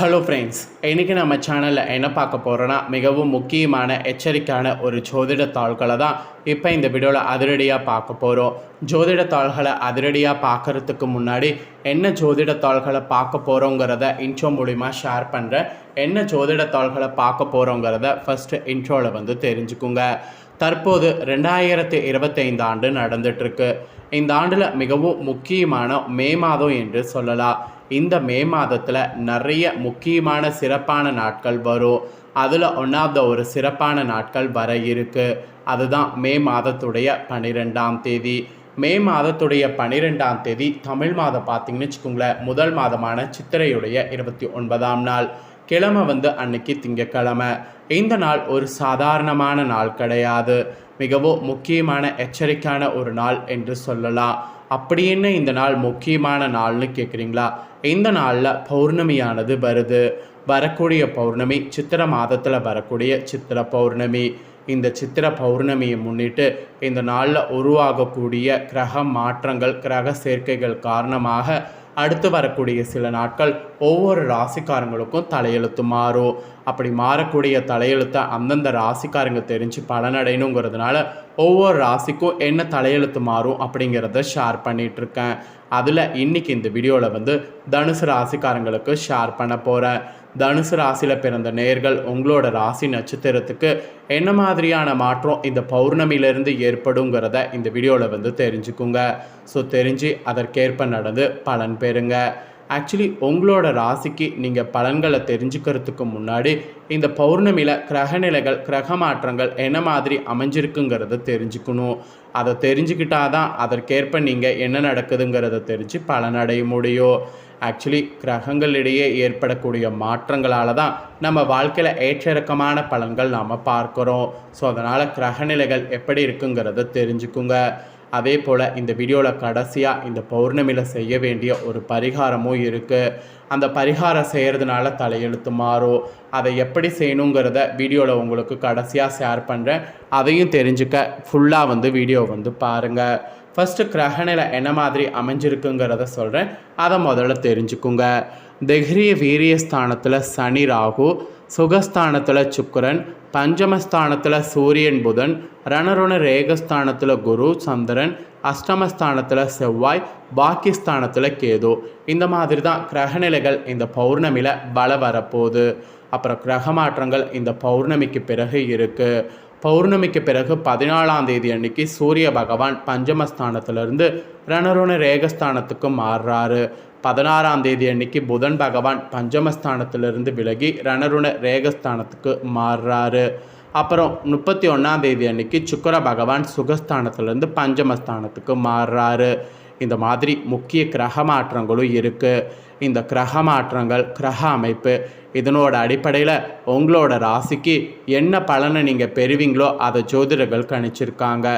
Hello friends இன்றைக்கி நம்ம சேனலில் என்ன பார்க்க போகிறோன்னா மிகவும் முக்கியமான எச்சரிக்கையான ஒரு ஜோதிட தாள்களை தான் இப்போ இந்த வீடியோவில் அதிரடியாக பார்க்க போகிறோம் ஜோதிட தாள்களை அதிரடியாக பார்க்குறதுக்கு முன்னாடி என்ன ஜோதிட தாள்களை பார்க்க போகிறோங்கிறத இன்ட்ரோ மூலிமா ஷேர் பண்ணுறேன் என்ன ஜோதிட தாள்களை பார்க்க போகிறோங்கிறத ஃபஸ்ட்டு இன்ட்ரோவில் வந்து தெரிஞ்சுக்குங்க. தற்போது ரெண்டாயிரத்து இருபத்தைந்து ஆண்டு நடந்துட்டுருக்கு இந்த ஆண்டில் மிகவும் முக்கியமான மே மாதம் என்று சொல்லலாம். இந்த மே மாதத்தில் நிறைய முக்கியமான சிறப்பான நாட்கள் வரும். அதில் ஒன்றாவது ஒரு சிறப்பான நாட்கள் வர இருக்கு. அதுதான் மே மாதத்துடைய பன்னிரெண்டாம் தேதி. மே மாதத்துடைய பன்னிரெண்டாம் தேதி தமிழ் மாதம் பார்த்தீங்கன்னு வச்சுக்கோங்களேன் முதல் மாதமான சித்திரையுடைய இருபத்தி ஒன்பதாம் நாள். கிழமை வந்து அன்னைக்கு திங்கக்கிழமை. இந்த நாள் ஒரு சாதாரணமான நாள் கிடையாது. மிகவும் முக்கியமான எச்சரிக்கையான ஒரு நாள் என்று சொல்லலாம். அப்படி என்ன இந்த நாள் முக்கியமான நாள்னு கேட்குறீங்களா இந்த நாளில் பௌர்ணமியானது வருது. வரக்கூடிய பௌர்ணமி சித்திர மாதத்தில் வரக்கூடிய சித்திர பௌர்ணமி. இந்த சித்திர பௌர்ணமியை முன்னிட்டு இந்த நாளில் உருவாகக்கூடிய கிரக மாற்றங்கள் கிரக சேர்க்கைகள் காரணமாக அடுத்து வரக்கூடிய சில நாட்கள் ஒவ்வொரு ராசிக்காரங்களுக்கும் தலையெழுத்து மாறும். அப்படி மாறக்கூடிய தலையெழுத்தை அந்தந்த ராசிக்காரங்க தெரிஞ்சு பலனடையணுங்கிறதுனால ஒவ்வொரு ராசிக்கும் என்ன தலையெழுத்து மாறும் அப்படிங்கிறத ஷேர் பண்ணிகிட்ருக்கேன் அதில் இன்றைக்கி இந்த வீடியோவில் வந்து தனுசு ராசிக்காரங்களுக்கு ஷேர் பண்ண போகிறேன் தனுசு ராசியில் பிறந்த நேர்கள் உங்களோட ராசி நட்சத்திரத்துக்கு என்ன மாதிரியான மாற்றம் இந்த பௌர்ணமியிலிருந்து ஏற்படுங்கிறத இந்த வீடியோவில் வந்து தெரிஞ்சுக்குங்க. ஸோ தெரிஞ்சு அதற்கேற்ப நடந்து பலன் பெறுங்க. ஆக்சுவலி உங்களோட ராசிக்கு நீங்கள் பலன்களை தெரிஞ்சுக்கிறதுக்கு முன்னாடி இந்த பௌர்ணமியில் கிரகநிலைகள் கிரக மாற்றங்கள் என்ன மாதிரி அமைஞ்சிருக்குங்கிறத தெரிஞ்சுக்கணும். அதை தெரிஞ்சுக்கிட்டாதான் தான் அதற்கேற்ப நீங்கள் என்ன நடக்குதுங்கிறத தெரிஞ்சு பலனடைய முடியும். ஆக்சுவலி கிரகங்களிடையே ஏற்படக்கூடிய மாற்றங்களால் தான் நம்ம வாழ்க்கையில் ஏற்றிறக்கமான பலன்கள் நாம் பார்க்குறோம். ஸோ அதனால் கிரகநிலைகள் எப்படி இருக்குங்கிறத தெரிஞ்சுக்குங்க. அதே போல் இந்த வீடியோவில் கடைசியாக இந்த பௌர்ணமியில் செய்ய வேண்டிய ஒரு பரிகாரமும் இருக்குது அந்த பரிகாரம் செய்கிறதுனால தலையெழுத்து மாறும். அதை எப்படி செய்யணுங்கிறத வீடியோவில் உங்களுக்கு கடைசியாக ஷேர் பண்ணுறேன் அதையும் தெரிஞ்சுக்க ஃபுல்லாக வந்து வீடியோ வந்து பாருங்கள் ஃபஸ்ட்டு கிரகணில் என்ன மாதிரி அமைஞ்சிருக்குங்கிறத சொல்கிறேன் அதை முதல்ல தெரிஞ்சுக்குங்க. திகிரிய வீரியஸ்தானத்தில் சனி ராகு சுகஸ்தானத்தில் சுக்கரன் பஞ்சமஸ்தானத்தில் சூரியன் புதன் ரணருண ரேகஸ்தானத்தில் குரு சந்திரன் அஷ்டமஸ்தானத்தில் செவ்வாய் பாக்கிஸ்தானத்தில் கேது. இந்த மாதிரி தான் கிரகநிலைகள் இந்த பௌர்ணமியில் பல வரப்போகுது. அப்புறம் கிரக மாற்றங்கள் இந்த பௌர்ணமிக்கு பிறகு இருக்குது பௌர்ணமிக்கு பிறகு பதினாலாம் தேதி அன்னைக்கு சூரிய பகவான் பஞ்சமஸ்தானத்திலிருந்து ரணருண ரேகஸ்தானத்துக்கு மாறுறாரு. பதினாறாம் தேதி அன்னைக்கு புதன் பகவான் பஞ்சமஸ்தானத்திலிருந்து விலகி ரணருண ரேகஸ்தானத்துக்கு மாறுறாரு. அப்புறம் முப்பத்தி ஒன்றாம் தேதி அன்னைக்கு சுக்கர பகவான் சுகஸ்தானத்திலிருந்து பஞ்சமஸ்தானத்துக்கு மாறுறாரு. இந்த மாதிரி முக்கிய கிரக மாற்றங்களும் இருக்குது இந்த கிரக மாற்றங்கள் கிரக அமைப்பு இதனோட அடிப்படையில் உங்களோட ராசிக்கு என்ன பலனை நீங்கள் பெறுவீங்களோ அதை ஜோதிடர்கள் கணிச்சிருக்காங்க.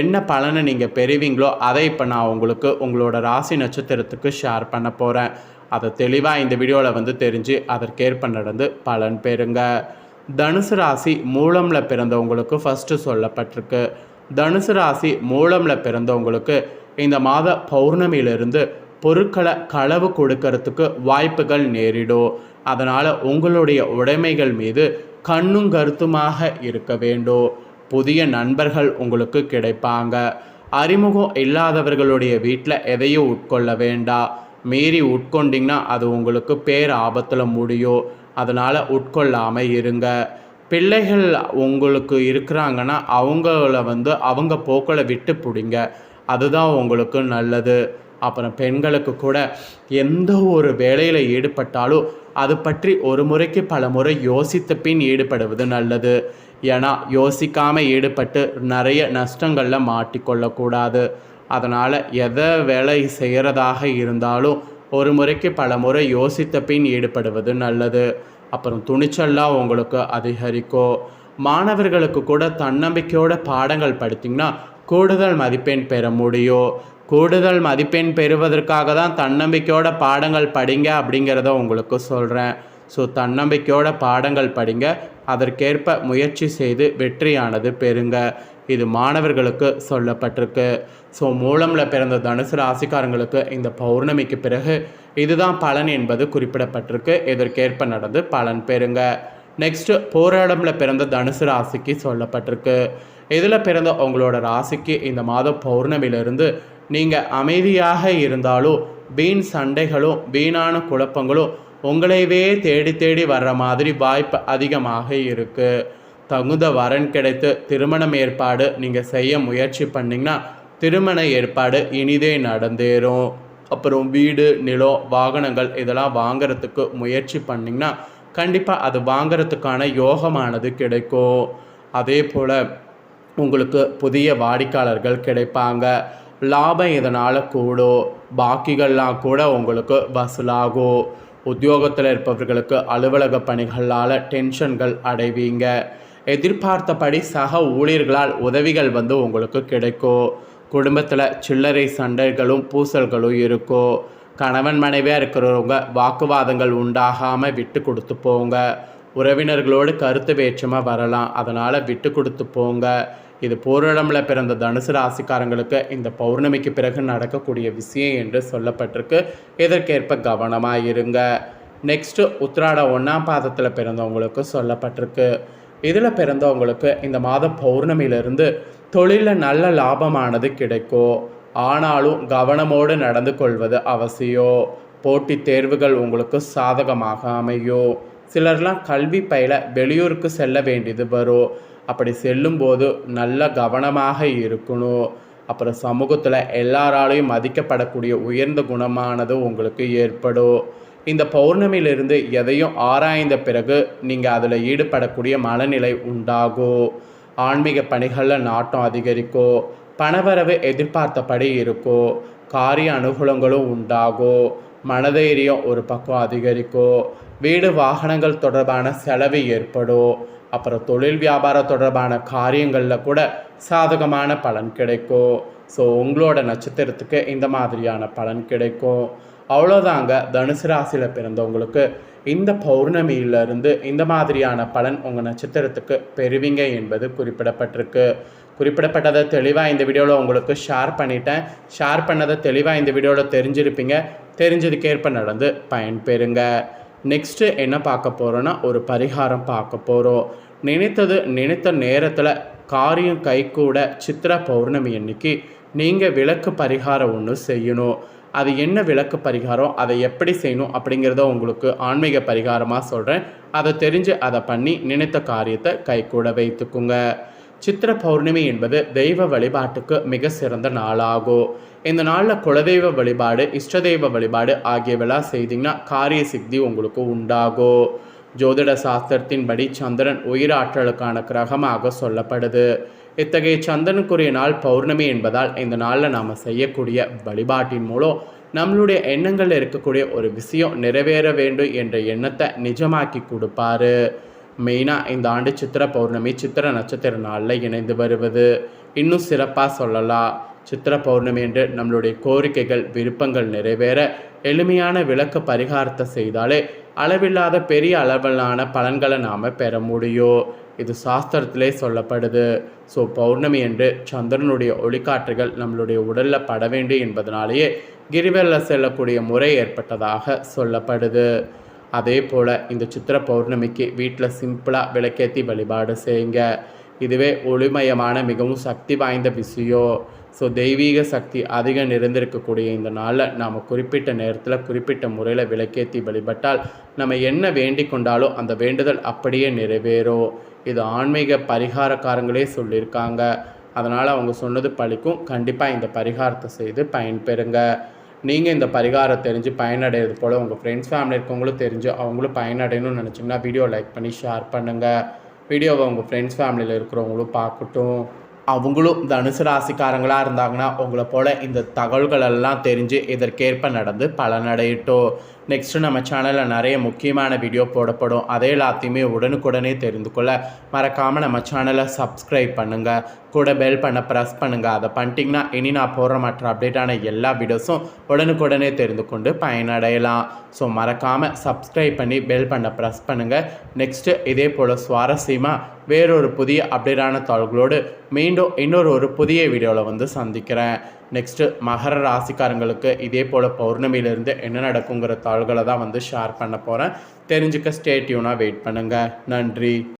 என்ன பலனை நீங்கள் பெறுவீங்களோ அதை இப்போ நான் உங்களுக்கு உங்களோட ராசி நட்சத்திரத்துக்கு ஷேர் பண்ண போகிறேன் அதை தெளிவாக இந்த வீடியோவில் வந்து தெரிஞ்சு அதற்கேற்ப நடந்து பலன் பெறுங்க. தனுசு ராசி மூலமில் பிறந்தவங்களுக்கு ஃபஸ்ட்டு சொல்லப்பட்டிருக்கு. தனுசு ராசி மூலமில் பிறந்தவங்களுக்கு இந்த மாத பௌர்ணமியிலிருந்து பொருட்களை களவு கொடுக்கறதுக்கு வாய்ப்புகள் நேரிடும். அதனால் உங்களுடைய உடைமைகள் மீது கண்ணும் கருத்துமாக இருக்க வேண்டும். புதிய நண்பர்கள் உங்களுக்கு கிடைப்பாங்க. அறிமுகம் இல்லாதவர்களுடைய வீட்டில் எதையும் உட்கொள்ள வேண்டாம். மீறி உட்கொண்டிங்கன்னா அது உங்களுக்கு பேர் ஆபத்தில் முடியும். அதனால் உட்கொள்ளாமல் இருங்க. பிள்ளைகள் உங்களுக்கு இருக்கிறாங்கன்னா அவங்கள வந்து அவங்க போக்களை விட்டு பிடிங்க. அதுதான் உங்களுக்கு நல்லது. அப்புறம் பெண்களுக்கு கூட எந்த ஒரு வேலையில் ஈடுபட்டாலும் அது பற்றி ஒரு முறைக்கு பல முறை யோசித்த பின் ஈடுபடுவது நல்லது. ஏன்னா யோசிக்காமல் ஈடுபட்டு நிறைய நஷ்டங்களில் மாட்டிக்கொள்ளக்கூடாது. அதனால் எதை வேலை செய்கிறதாக இருந்தாலும் ஒரு முறைக்கு பல முறை யோசித்த பின் ஈடுபடுவது நல்லது. அப்புறம் துணிச்சல்லாம் உங்களுக்கு அதிகரிக்கும். மாணவர்களுக்கு கூட தன்னம்பிக்கையோட பாடங்கள் படித்திங்கன்னா கூடுதல் மதிப்பெண் பெற முடியும் கூடுதல் மதிப்பெண் பெறுவதற்காக தான் தன்னம்பிக்கையோட பாடங்கள் படிங்க அப்படிங்கிறத உங்களுக்கு சொல்கிறேன் ஸோ தன்னம்பிக்கையோட பாடங்கள் படிங்க. அதற்கேற்ப முயற்சி செய்து வெற்றியானது பெறுங்க. இது மாணவர்களுக்கு சொல்லப்பட்டிருக்கு. ஸோ மூலமில் பிறந்த தனுசு ராசிக்காரங்களுக்கு இந்த பௌர்ணமிக்கு பிறகு இதுதான் பலன் என்பது குறிப்பிடப்பட்டிருக்கு. இதற்கேற்ப நடந்து பலன் பெறுங்க. நெக்ஸ்ட்டு போராடமில் பிறந்த தனுசு ராசிக்கு சொல்லப்பட்டிருக்கு. இதில் பிறந்த உங்களோட ராசிக்கு இந்த மாதம் பௌர்ணமியிலிருந்து நீங்கள் அமைதியாக இருந்தாலும் வீண் சண்டைகளும் வீணான குழப்பங்களும் உங்களையவே தேடி தேடி வர்ற மாதிரி வாய்ப்பு அதிகமாக இருக்குது தகுந்த வரன் கிடைத்து திருமணம் ஏற்பாடு நீங்கள் செய்ய முயற்சி பண்ணிங்கன்னா திருமண ஏற்பாடு இனிதே நடந்தேறும். அப்புறம் வீடு நிலம் வாகனங்கள் இதெல்லாம் வாங்குறதுக்கு முயற்சி பண்ணிங்கன்னா கண்டிப்பாக அது வாங்கிறதுக்கான யோகமானது கிடைக்கும். அதே போல் உங்களுக்கு புதிய வாடிக்கையாளர்கள் கிடைப்பாங்க. லாபம் இதனால் கூடும் பாக்கிகள்லாம் கூட உங்களுக்கு வசூலாகும் உத்தியோகத்தில் இருப்பவர்களுக்கு அலுவலக பணிகளால் டென்ஷன்கள் அடைவீங்க. எதிர்பார்த்தபடி சக ஊழியர்களால் உதவிகள் வந்து உங்களுக்கு கிடைக்கும் குடும்பத்தில் சில்லறை சண்டைகளும் பூசல்களும் இருக்கும் கணவன் மனைவியாக இருக்கிறவங்க வாக்குவாதங்கள் உண்டாகாமல் விட்டு கொடுத்து போங்க. உறவினர்களோடு கருத்து வேற்றுமை வரலாம். அதனால் விட்டு கொடுத்து போங்க. இது பூரணமில் பிறந்த தனுசு ராசிக்காரங்களுக்கு இந்த பௌர்ணமிக்கு பிறகு நடக்கக்கூடிய விஷயம் என்று சொல்லப்பட்டிருக்கு. இதற்கேற்ப கவனமாக இருங்க. நெக்ஸ்ட்டு உத்ராட ஒன்றாம் பாதத்தில் பிறந்தவங்களுக்கு சொல்லப்பட்டிருக்கு. இதில் பிறந்தவங்களுக்கு இந்த மாதம் பௌர்ணமியிலிருந்து தொழிலில் நல்ல லாபமானது கிடைக்கும் ஆனாலும் கவனமோடு நடந்து கொள்வது அவசியம் போட்டி தேர்வுகள் உங்களுக்கு சாதகமாக அமையும் சிலர்லாம் கல்வி பயில வெளியூருக்கு செல்ல வேண்டியது வரும் அப்படி செல்லும்போது நல்ல கவனமாக இருக்கணும். அப்புறம் சமூகத்தில் எல்லாராலையும் மதிக்கப்படக்கூடிய உயர்ந்த குணமானது உங்களுக்கு ஏற்படும். இந்த பௌர்ணமியிலிருந்து எதையும் ஆராய்ந்த பிறகு நீங்கள் அதில் ஈடுபடக்கூடிய மனநிலை உண்டாகும். ஆன்மீக பணிகளில் நாட்டம் அதிகரிக்கும். பணவரவு எதிர்பார்த்தபடி இருக்கும். காரிய அனுகூலங்களும் உண்டாகும். மனதைரியம் ஒரு பக்கம் அதிகரிக்கும். வீடு வாகனங்கள் தொடர்பான செலவு ஏற்படும். அப்புறம் தொழில் வியாபாரம் தொடர்பான காரியங்களில் கூட சாதகமான பலன் கிடைக்கும். ஸோ உங்களோட நட்சத்திரத்துக்கு இந்த மாதிரியான பலன் கிடைக்கும். அவ்வளோதாங்க. தனுசு ராசியில் பிறந்தவங்களுக்கு இந்த பௌர்ணமியிலிருந்து இந்த மாதிரியான பலன் உங்கள் நட்சத்திரத்துக்கு பெறுவீங்க என்பது குறிப்பிடப்பட்டிருக்கு. குறிப்பிடப்பட்டதை தெளிவாக இந்த வீடியோவில் உங்களுக்கு ஷேர் பண்ணிட்டேன். ஷேர் பண்ணதை தெளிவாக இந்த வீடியோவில் தெரிஞ்சிருப்பீங்க. தெரிஞ்சதுக்கேற்ப நடந்து பயன்பெறுங்க. நெக்ஸ்ட்டு என்ன பார்க்க போகிறோன்னா ஒரு பரிகாரம் பார்க்க போகிறோம் நினைத்தது நினைத்த நேரத்தில் காரியம் கைகூட சித்ரா பௌர்ணமி அன்னைக்கு நீங்கள் விளக்கு பரிகாரம் ஒன்று செய்யணும். அது என்ன விளக்கு பரிகாரம் அதை எப்படி செய்யணும் அப்படிங்கிறத உங்களுக்கு ஆன்மீக பரிகாரமாக சொல்கிறேன் அதை தெரிஞ்சு அதை பண்ணி நினைத்த காரியத்தை கைகூட வைத்துக்குங்க. சித்திர பௌர்ணமி என்பது தெய்வ வழிபாட்டுக்கு மிக சிறந்த நாளாகும் இந்த நாளில் குலதெய்வ வழிபாடு இஷ்ட தெய்வ வழிபாடு ஆகியவெல்லாம் செய்தீங்கன்னா காரிய சித்தி உங்களுக்கு உண்டாகும் ஜோதிட சாஸ்திரத்தின்படி சந்திரன் உயிராற்றலுக்கான கிரகமாக சொல்லப்படுது. இத்தகைய சந்திரனுக்குரிய நாள் பௌர்ணமி என்பதால் இந்த நாளில் நாம் செய்யக்கூடிய வழிபாட்டின் மூலம் நம்மளுடைய எண்ணங்களில் இருக்கக்கூடிய ஒரு விஷயம் நிறைவேற வேண்டும் என்ற எண்ணத்தை நிஜமாக்கி கொடுப்பாரு. மெயினாக இந்த ஆண்டு சித்திர பௌர்ணமி சித்திர நட்சத்திர நாளில் இணைந்து வருவது. இன்னும் சிறப்பாக சொல்லலாம். சித்திர பௌர்ணமி என்று நம்மளுடைய கோரிக்கைகள் விருப்பங்கள் நிறைவேற எளிமையான விளக்கு பரிகாரத்தை செய்தாலே அளவில்லாத பெரிய அளவிலான பலன்களை நாம் பெற முடியும். இது சாஸ்திரத்திலே சொல்லப்படுது. ஸோ பௌர்ணமி என்று சந்திரனுடைய ஒளிக்காற்றுகள் நம்மளுடைய உடலில் பட வேண்டும் என்பதனாலேயே கிரிவலில் செல்லக்கூடிய முறை ஏற்பட்டதாக சொல்லப்படுது. அதே போல் இந்த சித்திர பௌர்ணமிக்கு வீட்டில் சிம்பிளாக விளக்கேற்றி வழிபாடு செய்யுங்க. இதுவே ஒளிமயமான மிகவும் சக்தி வாய்ந்த விஷயம் ஸோ தெய்வீக சக்தி அதிகம் நிறைந்திருக்கக்கூடிய இந்த நாளில் நாம் குறிப்பிட்ட நேரத்தில் குறிப்பிட்ட முறையில் விளக்கேற்றி வழிபட்டால் நம்ம என்ன வேண்டிக் கொண்டாலும் அந்த வேண்டுதல் அப்படியே நிறைவேறும். இது ஆன்மீக பரிகாரக்காரங்களே சொல்லியிருக்காங்க. அதனால் அவங்க சொன்னது பழிக்கும். கண்டிப்பாக இந்த பரிகாரத்தை செய்து பயன்பெறுங்க. நீங்கள் இந்த பரிகாரம் தெரிஞ்சு பயனடைகிறது போல் உங்கள் ஃப்ரெண்ட்ஸ் ஃபேமிலி இருக்கவங்களும் தெரிஞ்சு அவங்களும் பயனடையணும்னு நினச்சிங்கன்னா வீடியோ லைக் பண்ணி ஷேர் பண்ணுங்கள் வீடியோவை உங்கள் ஃப்ரெண்ட்ஸ் ஃபேமிலியில் இருக்கிறவங்களும் பார்க்கட்டும். அவங்களும் தனுசு ராசிக்காரங்களாக இருந்தாங்கன்னா உங்களை போல் இந்த தகவல்கள் எல்லாம் தெரிஞ்சு இதற்கேற்ப நடந்து பலனடையட்டும். நெக்ஸ்ட்டு நம்ம சேனலில் நிறைய முக்கியமான வீடியோ போடப்படும். அதை எல்லாத்தையுமே உடனுக்குடனே தெரிந்து கொள்ள மறக்காமல் நம்ம சேனலை சப்ஸ்கிரைப் பண்ணுங்கள் கூட பெல் பண்ண ப்ரெஸ் பண்ணுங்கள் அதை பண்ணிட்டீங்கன்னா இனி நான் போடுற மற்ற அப்டேட்டான எல்லா வீடியோஸும் உடனுக்குடனே தெரிந்து கொண்டு பயனடையலாம். ஸோ மறக்காமல் சப்ஸ்கிரைப் பண்ணி பெல் பண்ண ப்ரெஸ் பண்ணுங்கள் நெக்ஸ்ட்டு இதே போல் சுவாரஸ்யமாக வேறொரு புதிய அப்டேட்டான தாள்களோடு மீண்டும் இன்னொரு ஒரு புதிய வீடியோவில் வந்து சந்திக்கிறேன். நெக்ஸ்ட்டு மகர ராசிக்காரங்களுக்கு இதே போல் பௌர்ணமியிலேருந்து என்ன நடக்குங்கிற தாள்களை தான் வந்து ஷேர் பண்ண போகிறேன் தெரிஞ்சுக்க ஸ்டேட்யூனாக வெயிட் பண்ணுங்கள் நன்றி.